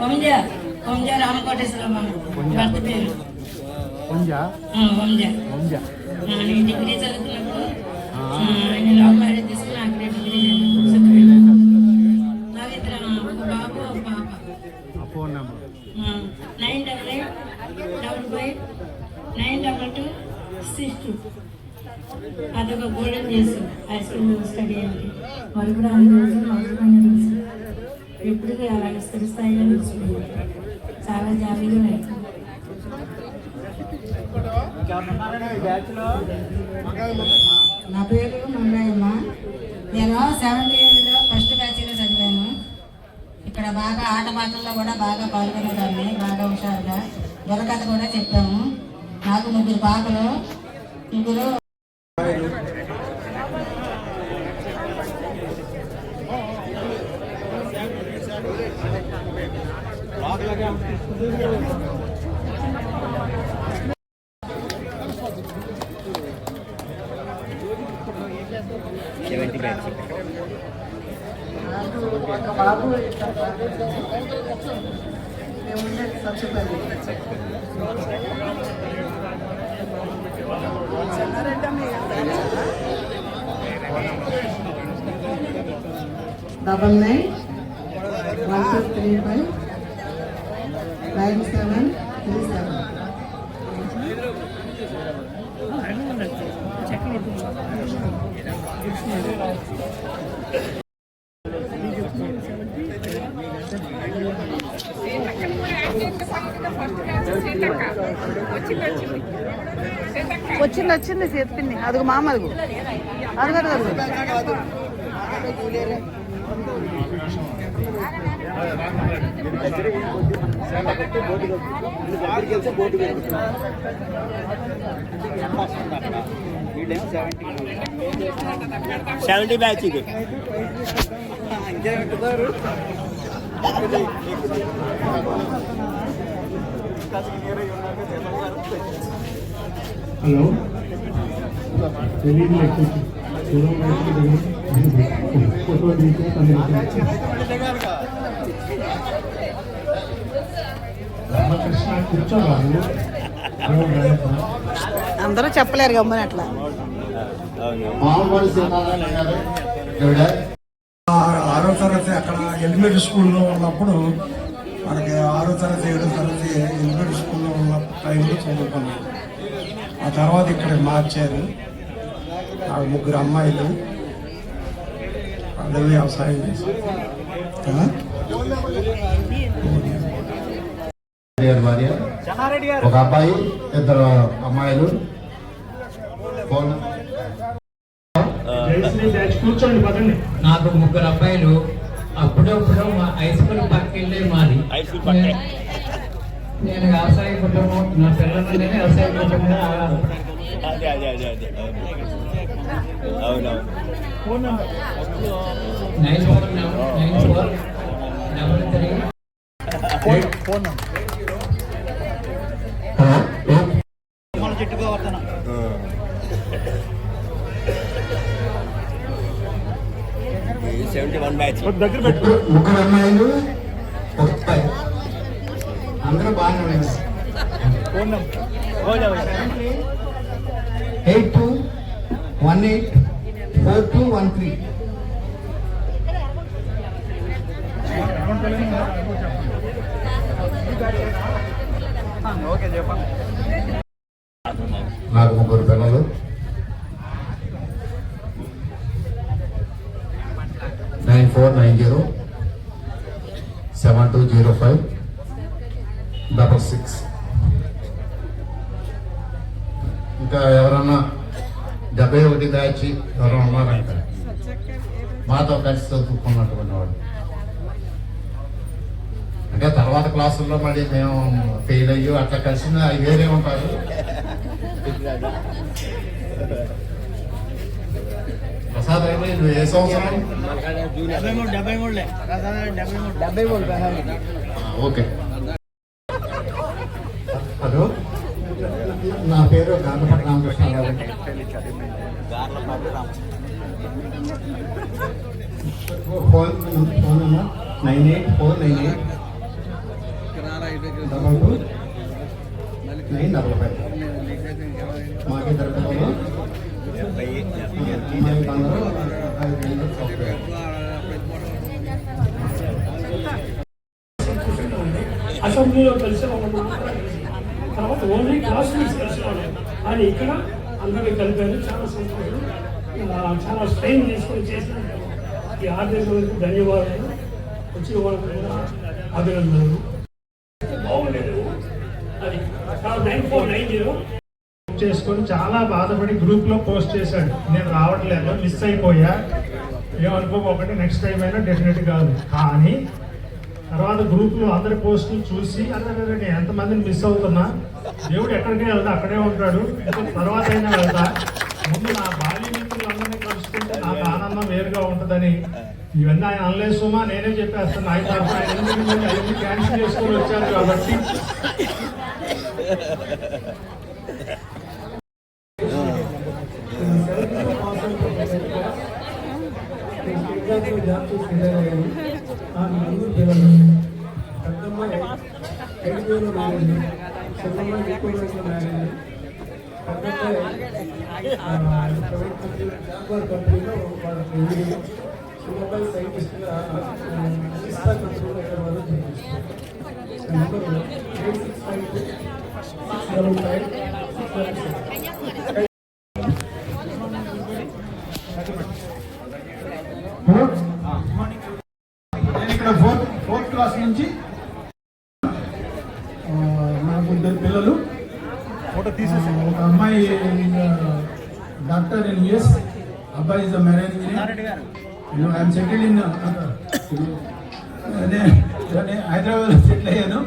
వంజ వంజ రామకోటేశ్వరమ్మ. భర్త పేరు. కొంజ ఆ, వంజ వంజ ఆ, నేను డిగ్రీ నేను లవ్ మ్యారేజ్ తీసుకుని అక్కడే డిగ్రీ చదివాను నాకు ఇద్దరు ఒక బాబు ఒక పాప. ఆ phone number. Nine double eight double five nine double two six two. అదొక golden days high school study అంటే వాళ్ళు కూడా అన్ని రోజులు రోజు అలాగే అలా స్థిరస్థాయిగా నిలిచిపోయింది చాలా జాలీగా నా పేరు మంగాయమ్మ నేను సెవెంటీన్లో ఫస్ట్ బ్యాచ్లో చదివాను. ఇక్కడ బాగా ఆట పాటల్లో కూడా బాగా పాల్గొనేదాన్ని బాగా హుషారుగా. బుర్రకథ కూడా చెప్పాము. నాకు ముగ్గురు పాపలు ముగ్గురు double nine one two three five nine seven three seven. వచ్చింది వచ్చింది చెప్పింది. అదిగో మామ అదుగు అదుగు అదుగు. సెవెంటీ బ్యాచ్ ఇది. హలో. ఫోటో రామకృష్ణ అందరూ చెప్పలేరు గమ్మని అట్లా. ఆరో తరగతి అక్కడ ఎలిమెంటరీ స్కూల్లో ఉన్నప్పుడు మనకి ఆరో తరగతి ఏడో తరగతి ఎలిమెంటరీ స్కూల్లో ఉన్న టైంలో చదువుకున్నాను ఆ తర్వాత ఇక్కడ మార్చారు. ఆ ముగ్గురు అమ్మాయిలు వాళ్ళు వ్యవసాయం? గారి భార్య ఒక అబ్బాయి ఇద్దరు అమ్మాయిలు. ఫోన్. కూర్చోండి పదండి నాకు ముగ్గురు అబ్బాయిలు. అప్పుడప్పుడు మా హై స్కూల్ పక్కకెళ్ళే మాది. నేను వ్యవసాయ కుటుంబం నా పిల్లలు వ్యవసాయ కుటుంబం. Nine four nine four double three seventy one batch దగ్గర పెట్టు ముగ్గురు అమ్మాయిలు ఒక అందరూ బాగానే ఉన్నారు eight two one eight four two one three నాకు ముగ్గురు పిల్లలు. Nine four nine zero. Seven two zero five. Double six. ఇంకా ఎవరన్నా డెబ్బై ఒకటి బ్యాచ్ ఎవరైనా ఉన్నారంట మాతో కలిసి చదువుకున్నటువంటి వాడు అంటే తర్వాత క్లాసుల్లో మళ్ళీ మేము ఫెయిల్ అయ్యి అట్లా కలిసిన అవి వేరే ఉంటారు. ప్రసాద్ అయితే నువ్వు ఏ సంవత్సరం? ఓకే. మాకే ఇద్దరు అందరూ అసెంబ్లీలో కలిసి వాళ్ళు తర్వాత ఓన్లీ క్లాస్మేట్స్ కలిసి వాళ్ళు. కానీ ఇక్కడ అందరినీ కలిపారు. చాలా సంతోషం. చాలా స్ట్రెయిన్ తీసుకొని చేసిన ఈ ఆర్గనైజర్లకు ధన్యవాదాలు. వచ్చిన వాళ్ళకు అభినందనలు. బాగుండేది. అది. Nine four nine zero. చేసుకొని చాలా బాధపడి గ్రూప్లో పోస్ట్ చేశాడు. నేను రావట్లేదు మిస్ అయిపోయా. ఏమనుకోకపోతే నెక్స్ట్ టైం అయినా డెఫినెట్ కాదు. కానీ తర్వాత గ్రూప్లో అందరి పోస్టులు చూసి అదే నేను ఎంతమందిని మిస్ అవుతున్నా? దేవుడు ఎక్కడికి వెళ్తా? అక్కడే ఉంటాడు. తర్వాత అయినా వెళ్తా. ముందు నా బాల్య మిత్రులందరినీ కలుసుకుంటే నాకు ఆనందం వేరుగా ఉంటుందని. ఇవన్నీ ఆయన అనలేదు సుమా నేనే చెప్పేస్తాను. ఆయన తరఫున ఆయన క్యాన్సిల్ చేసుకొని వచ్చారు కాబట్టి. జాబ్ చేసుకుంటారు ఆ నలుగురు పిల్లలు. పెద్దమ్మాయి ఐదు వేలు మారింది. చిన్నమ్మాయి ఎక్కువ వేలు మారింది పెద్దమ్మాయి ప్రైవేట్ కంపెనీ జాగ్వార్ కంపెనీలో వాళ్ళకి వెళ్ళి చిన్నమ్మాయి సైంటిస్ట్గా ఇస్తా కంపెనీలో ఇక్కడ వాళ్ళు eight six five. Six double five. Six double six నేను ఇక్కడ ఫోర్త్ ఫోర్త్ క్లాస్ నుంచి ఆ, నాకు ఇద్దరు పిల్లలు ఫోటో తీసేసి ఒక అమ్మాయి డాక్టర్ ఇన్ యుఎస్ అబ్బాయి ఇస్ మ్యారేజ్ ఇంజనీర్ నేను I am settle in Hyderabad settle అయ్యాను.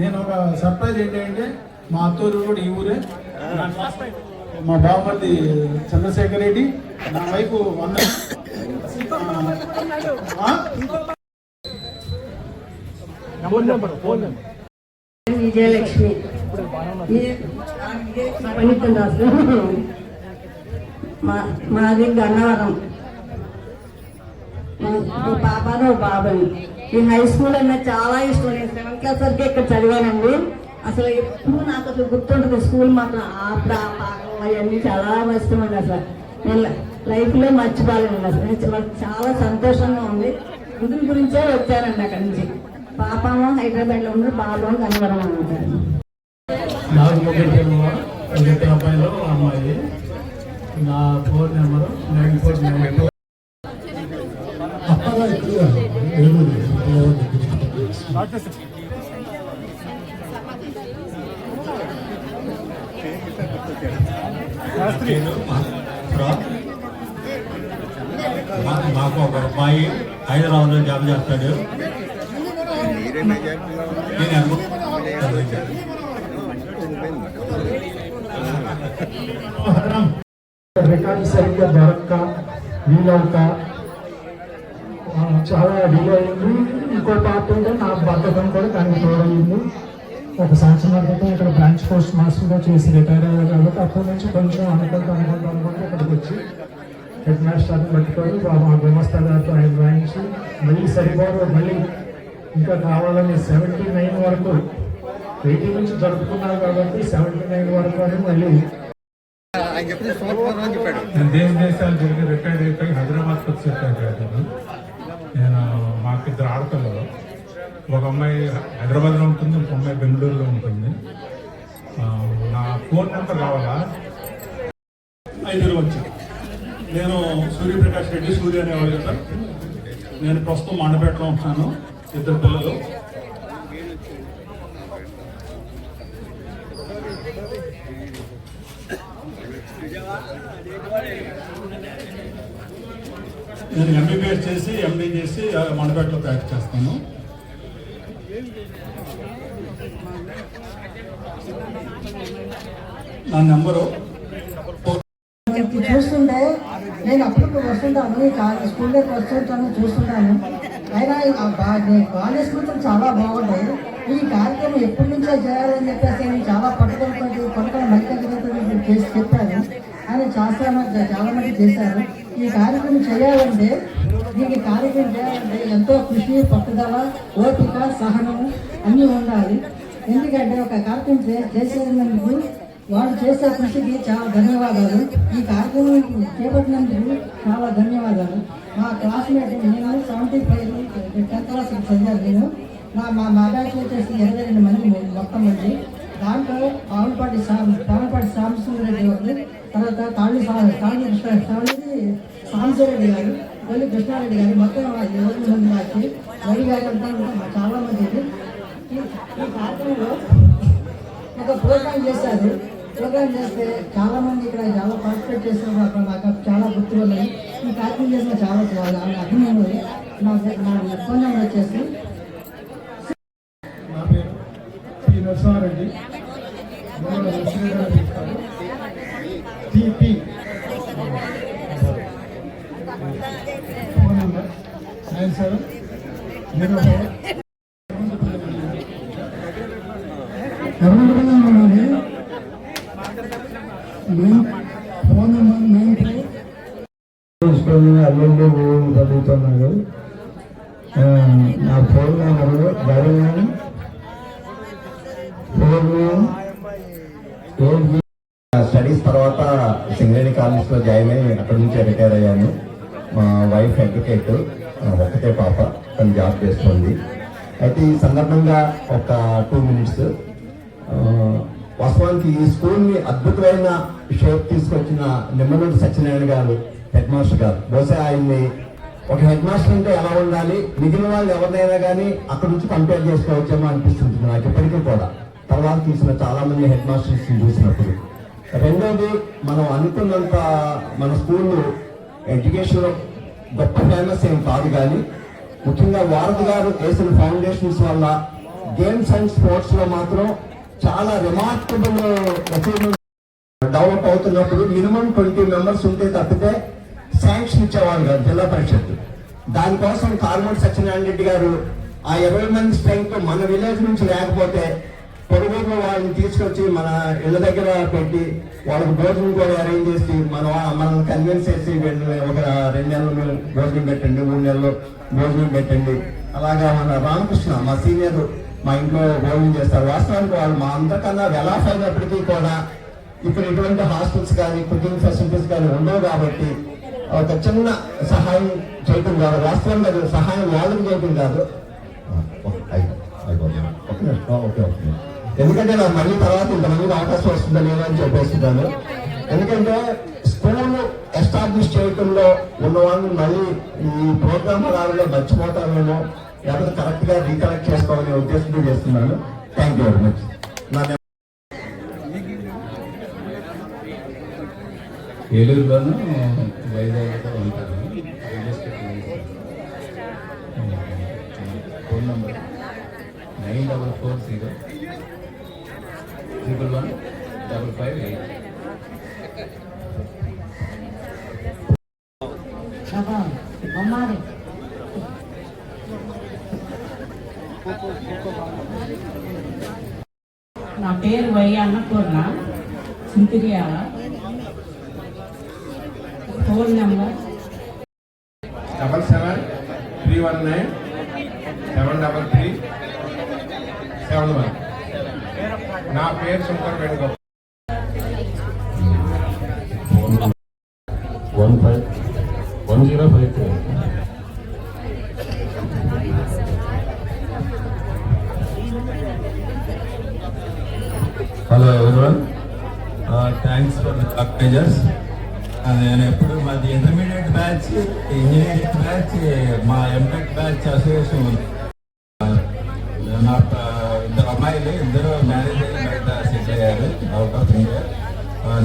నేను ఒక సర్ప్రైజ్ ఏంటంటే మా అత్తూరు కూడా ఈ ఊరే. మా బావమర్ది చంద్రశేఖర్ రెడ్డి. నా వైపు వంద? విజయలక్ష్మి. మా మాది గన్నవరం. మా- పాపా పాపను బాబాయ్ ఈ హై స్కూల్ అన్న చాలా ఇష్టం. నేను సెవెంత్ క్లాస్ వరకు ఇక్కడ చదివానండి. అసలు ఎప్పుడు నాకు అసలు గుర్తుంటుంది. స్కూల్ మాత్రం ఆపడ పాకం అవన్నీ చాలా ఇష్టం అండి అసలు. నేను లైఫ్లో మర్చిపోలేను అసలు. నేను చాలా- సంతోషంగా ఉంది. గుడి గురించే వచ్చానండి అక్కడి నుంచి. పాపము హైదరాబాద్లో ఉంది. బాబు కనవరం అనమాట అమ్మాయి. నా phone number nine four nine two మా- మాకు ఒక అబ్బాయి హైదరాబాద్లో జాబ్ చేస్తాడు రికార్డు సరిగ్గా దొరక్క వీలవక చాలా డిలే అయింది. ఇంకో పార్ట్ ఉంటే నా బద్ధకం కూడా దానికి తోడైంది ఒక సంవత్సరం క్రితం ఇక్కడ బ్రాంచ్ పోస్ట్ మాస్టర్గా చేసి రిటైర్ అయ్యారు కాబట్టి అప్పటి నుంచి కొంచెం అనుకుంటూ అనుకుంటూ అనుకుంటూ ఇక్కడికి వచ్చి హెడ్ మాస్టర్ని పట్టుకొని మా గుమస్తా గారితో ఆయన రాయించి మళ్ళీ సరిపోరు మళ్ళీ ఇంకా కావాలని సెవెంటీ నైన్ వరకు ఎయిటీ నుంచి జరుపుకున్నారు కాబట్టి సెవెంటీ నైన్ వరకు అని మళ్ళీ దేశ దేశాలు తిరిగి రిటైర్డ్ అయిపోయి హైదరాబాద్కి వచ్చి రిటైర్డ్ అయ్యాను నేను మాకు ఇద్దరు ఆడపిల్లలు ఒక అమ్మాయి హైదరాబాద్లో ఉంటుంది ఒక అమ్మాయి బెంగళూరులో ఉంటుంది. నా ఫోన్ నెంబర్ కావాలా? ఐదు వచ్చా. నేను సూర్యప్రకాష్ రెడ్డి సూర్య అనేవాడు కదా. నేను ప్రస్తుతం మండపేటలో ఉంటున్నాను ఇద్దరు పిల్లలు. నేను ఎంబీబీఎస్ చేసి ఎంబీ చేసి మండపేటలో ప్రాక్టీస్ చేస్తాను నా నెంబరు. చూస్తుంటే నేను అప్పుడప్పుడు వస్తుంటాను ఈ కాలేజ్ స్కూల్లోకి వస్తుంటాను చూస్తుంటాను. అయినా ఆ కాలేజ్ మాత్రం చాలా బాగుంటాయి. ఈ కార్యక్రమం ఎప్పటి నుంచో చేయాలని చెప్పేసి నేను చాలా పట్టుదలతో కొనకల మల్లికార్జునతో చేసి చెప్పాను ఆయన చేస్తాను చాలా మంది చేశారు. ఈ కార్యక్రమం చేయాలంటే దీనికి కార్యక్రమం చేయాలంటే ఎంతో కృషి పట్టుదల ఓపిక సహనము అన్నీ ఉండాలి. ఎందుకంటే ఒక కార్యక్రమం చేసేందుకు వాళ్ళు చేసే కృషికి చాలా ధన్యవాదాలు. ఈ కార్యక్రమం చేపట్టినందుకు చాలా ధన్యవాదాలు. మా క్లాస్మేట్ నేను సెవెంటీ ఫైవ్ టెన్త్ క్లాస్ చదివాను నేను. నా మా మా బ్యాచ్ వచ్చేసి ఇరవై రెండు మంది మొత్తం మంది. దాంట్లో పావులపాటి సాం పావులపాటి సాంబశివరెడ్డి గారు తర్వాత తాళి సా తాళి కృష్ణ తాళి సాంబశివరెడ్డి గారు తొలి కృష్ణారెడ్డి గారు మొత్తం ఇరవై మంది వచ్చి రవి గారు అంతా చాలా మంది ఈ ఈ కార్యక్రమంలో ఒక ప్రోగ్రామ్ చేశారు. ప్రోగ్రామ్ చేస్తే చాలా మంది ఇక్కడ చాలా పార్టిసిపేట్ చేసిన నాకు నాకు చాలా గుర్తులు ఉన్నాయి ఈ కార్యక్రమం చేసిన చాలా చాలా అభిమానులు నాకు నా ఫోన్ నెంబర్ వచ్చేసి నా పేరు T Narasimhareddy. TP phone number nine seven zero four ఎవరికైనా ఉండాలి nine phone number nine five తీసుకొని అల్లుళ్ళు చదువుతున్నాడు ఆ, నా phone number double nine four nine eight studies తర్వాత సింగరేణి కాలేజ్లో జాయిన్ అయ్యి అక్కడ నుంచి రిటైర్ అయ్యాను మా వైఫ్ అడ్వకేట్ ఒకటే పాప తను జాబ్ చేస్తుంది అయితే ఈ సందర్భంగా ఒక టూ మినిట్స్ వాస్తవానికి ఈ స్కూల్ని అద్భుతమైన షేప్ తీసుకొచ్చిన నిమ్మలూరు సత్యనారాయణ గారు హెడ్ మాస్టర్ గారు. బహుశా ఆయన్ని ఒక హెడ్ మాస్టర్ అంటే ఎలా ఉండాలి? మిగిలిన వాళ్ళు ఎవరినైనా కానీ అక్కడ నుంచి కంపేర్ చేసుకోవచ్చేమో అనిపిస్తుంది నాకు ఇప్పటికీ కూడా. తర్వాత తీసిన చాలామంది హెడ్ మాస్టర్స్ చూసినప్పుడు. రెండోది మనం అనుకున్నంత మన స్కూల్లో ఎడ్యుకేషన్లో గొప్ప ఫేమస్ ఏం కాదు కానీ ముఖ్యంగా వారధి గారు చేసిన ఫౌండేషన్స్ వల్ల గేమ్స్ అండ్ స్పోర్ట్స్లో మాత్రం చాలా రిమార్కబుల్ అచీవ్మెంట్ డెవలప్ అవుతున్నప్పుడు మినిమం ట్వంటీ మెంబర్స్ ఉంటే తప్పితే శాంక్షన్ ఇచ్చేవాళ్ళు కాదు జిల్లా పరిషత్ దానికోసం కార్మూర్ సత్యనారాయణ రెడ్డి గారు ఆ ఇరవై మంది స్ట్రెంగ్త్ మన విలేజ్ నుంచి లేకపోతే పొరుగులో వాళ్ళని తీసుకొచ్చి మన ఇళ్ళ దగ్గర పెట్టి వాళ్ళకి భోజనం కూడా అరేంజ్ చేసి మన మనల్ని కన్విన్స్ చేసి వీళ్ళు ఒక రెండు నెలలు మీరు భోజనం పెట్టండి మూడు నెలలు భోజనం పెట్టండి. అలాగా మన రామకృష్ణ మా సీనియర్ మా ఇంట్లో భోజనం చేస్తారు. వాస్తవానికి వాళ్ళు మా అందరికన్నా వెలాఫ్ అయినప్పటికీ కూడా ఇక్కడ ఎటువంటి హాస్టల్స్ కానీ కుకింగ్ ఫెసిలిటీస్ కానీ ఉండవు కాబట్టి ఒక చిన్న సహాయం చేయటం కాదు. వాస్తవంగా సహాయం వాళ్ళకి చేయటం కాదు. Okay okay. ఎందుకంటే నాకు మళ్ళీ తర్వాత ఇంతమందికి అవకాశం వస్తుందా లేదా అని చెప్పేస్తున్నాను. ఎందుకంటే స్కూల్ ఎస్టాబ్లిష్ చేయటంలో ఉన్న వాళ్ళు మళ్ళీ ఈ ప్రోగ్రామ్ రావడంలో మర్చిపోతామేమో లేకపోతే కరెక్ట్గా రీకలెక్ట్ చేసుకోవాలనే ఉద్దేశంతో చేస్తున్నాను. థ్యాంక్ యూ వెరీ మచ్ నా ఏలూరులోను వైజాగ్లో ఉంటాను real estate manager. Phone number nine double four zero. Triple one double five eight అమ్మాయి నా పేరు Y Annapurna Sintiriyala phone number double seven three one nine seven double three seven one నా పేరు Shankar Venugopal one five one zero five two. Hello everyone thanks for the organisers నేను ఎప్పుడు మాది intermediate batch engineering batch మా MTech batch association ఉంది. నా ప- ఇద్దరు అమ్మాయిలు ఇద్దరు మ్యారేజ్ ఆఫ్ ఇండియా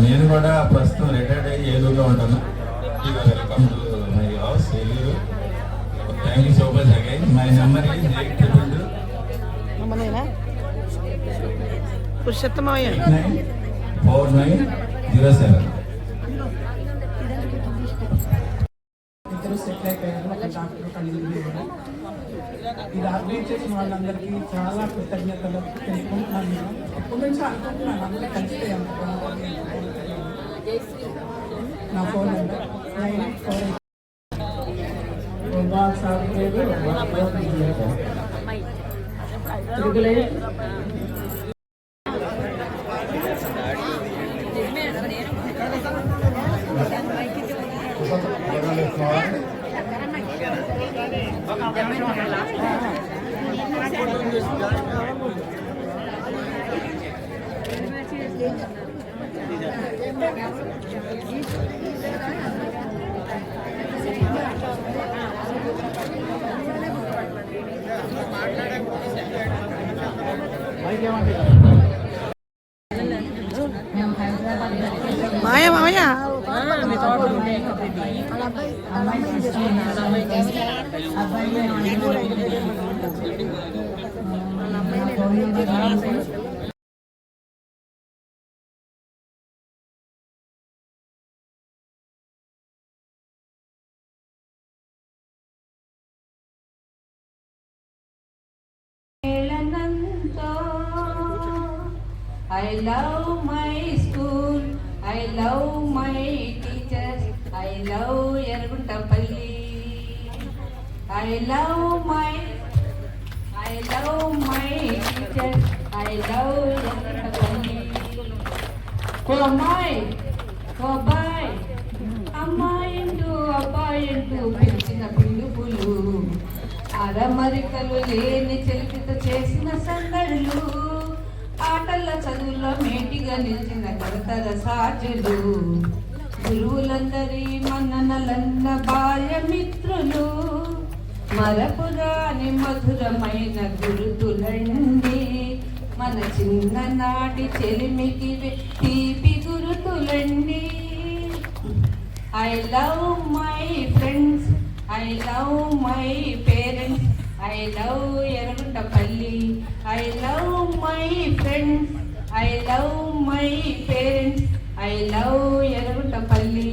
నేను కూడా ప్రస్తుతం రిటైర్డ్ అయ్యి ఏలూరులో ఉంటాను. Welcome to my house Eluru. Thank you so much again my number is eight triple two నమ్మదేనా Purushothamaiah. Four nine zero seven ఇద్దరు సెటిల్ అయిపోయారు. ఒక డాక్టర్ ఒక ఇంజనీర్ ఇది ఆర్గనైజ్ చేసిన వాళ్ళందరికీ చాలా కృతజ్ఞతలు తెలుపుకుంటున్నాను. నేను ఎప్పటి నుంచి అనుకుంటున్నాను అందరూ అని. నా phone number nine eight four eight బాగా సాగు మైక్ ఏమంటారు I love my school, I love my teachers, I love Yarguntapalli. I love my, I love my teachers, I love Yarguntapalli. ఓ అమ్మాయి ఓ అబ్బాయి అమ్మాయింటూ అబ్బాయింటూ పిలిచిన పిలుపులు అరమరికలు లేని చెలిపిత చేసిన సందడులు ఆటల చదువుల్లో మేటిగా నిలిచిన కడతల సాజులు గురువులందరి మన్ననలన్న బాల్యమిత్రులు. మరపురాని మధురమైన గురుతులండి మన చిన్ననాటి చెలిమికి తీపి గురుతులండి I love my friends I love my parents I love Erraguntapalli I love my friends I love my parents I love Erraguntapalli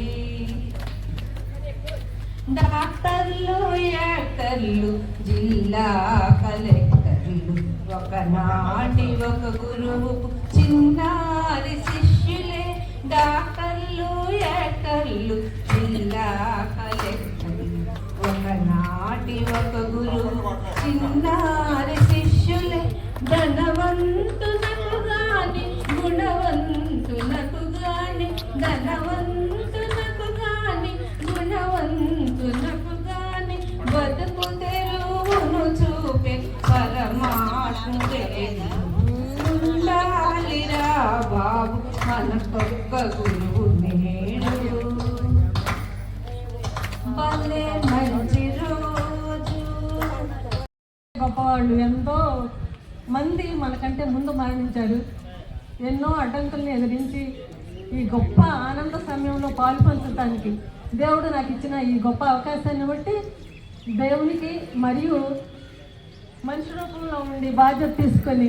డాక్టర్లు యాక్టర్లు జిల్లా కలెక్టర్లు. ఒకనాటి ఒక గురువు చిన్నారి శిష్యులే. డాక్టర్లు యాక్టర్లు చిన్నారి శిష్యులే ధనవంతునకు గాని గుణవంతునకు గాని ధనవంతునకు గాని గుణవంతునకు గాని బతుకు తెరువును చూపే పరమాత్ముడే ఉండాలిరా బాబు మనకొక్క గురువు నేడు. బలే గొప్పవాళ్ళు ఎంతో మంది మనకంటే ముందు మరణించారు. ఎన్నో అడ్డంకుల్ని ఎదిరించి ఈ గొప్ప ఆనంద సమయంలో పాలు పంచడానికి దేవుడు నాకు ఇచ్చిన ఈ గొప్ప అవకాశాన్ని బట్టి దేవునికి మరియు మనిషి రూపంలో ఉండి బాధ్యత తీసుకొని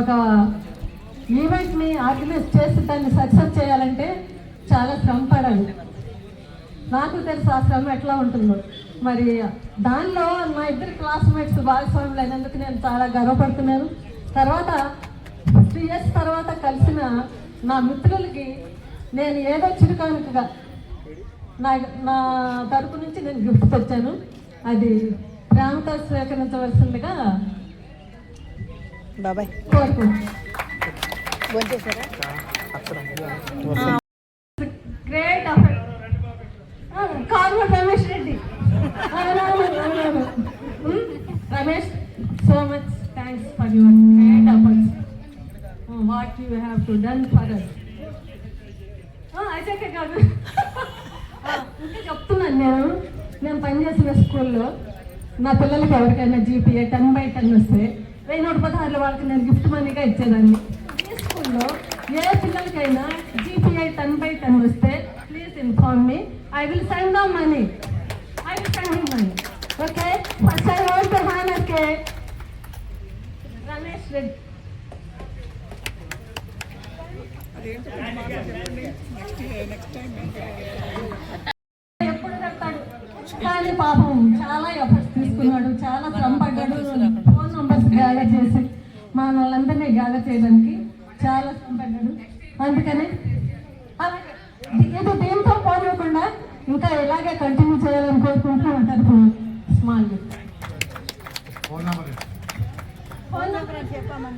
ఒక ఈవెంట్ని ఆర్గనైజ్ చేసి దాన్ని సక్సెస్ చేయాలంటే చాలా శ్రమ పడాలి నాకు తెలుసు ఆ శ్రమ ఎట్లా ఉంటుందో. మరి దానిలో మా ఇద్దరు క్లాస్మేట్స్ భాగస్వాములు అయినందుకు నేను చాలా గర్వపడుతున్నాను. తర్వాత త్రీ ఇయర్స్ తర్వాత కలిసిన నా మిత్రులకి నేను ఏదో చిరుకానుకగా నా నా తరపు నుంచి నేను గిఫ్ట్ తెచ్చాను. అది ప్రేమతో స్వీకరించవలసిందిగా బాబాయ్. కోరుకుంటున్నాను. Great effort Carmel Ramesh Reddy? Ramesh so much thanks for your great efforts what you have to done for us అయితే కాదు ఇంకా చెప్తున్నాను నేను. నేను పనిచేసిన స్కూల్లో నా పిల్లలకి ఎవరికైనా జీపీఏ టెన్ బై టెన్ వస్తే వెయ్యి నూట పదహారుల వాళ్ళకి నేను గిఫ్ట్ మనీగా ఇచ్చేదాన్ని. ఈ స్కూల్లో ఏ పిల్లలకైనా జీపీఐ టెన్ బై టెన్ వస్తే please inform me I will send the money I okay first I want to హ్యాన్ okay Ramesh Reddy ఎప్పుడు కడతాడు కానీ పాపం చాలా ఎఫర్ట్స్ తీసుకున్నాడు చాలా శ్రమ పడ్డాడు ఫోన్ నంబర్స్ గ్యాదర్ చేసి మా వాళ్ళందరినీ గ్యాదర్ చేయడానికి చాలా శ్రమ పడ్డాడు అందుకని అలాగే ఇది దీంతో పోనివ్వకుండా ఇంకా ఇలాగే కంటిన్యూ చేయాలని కోరుకుంటూ ఉంటారు స్మాల్ ఫోన్ నెంబర్ చెప్పామా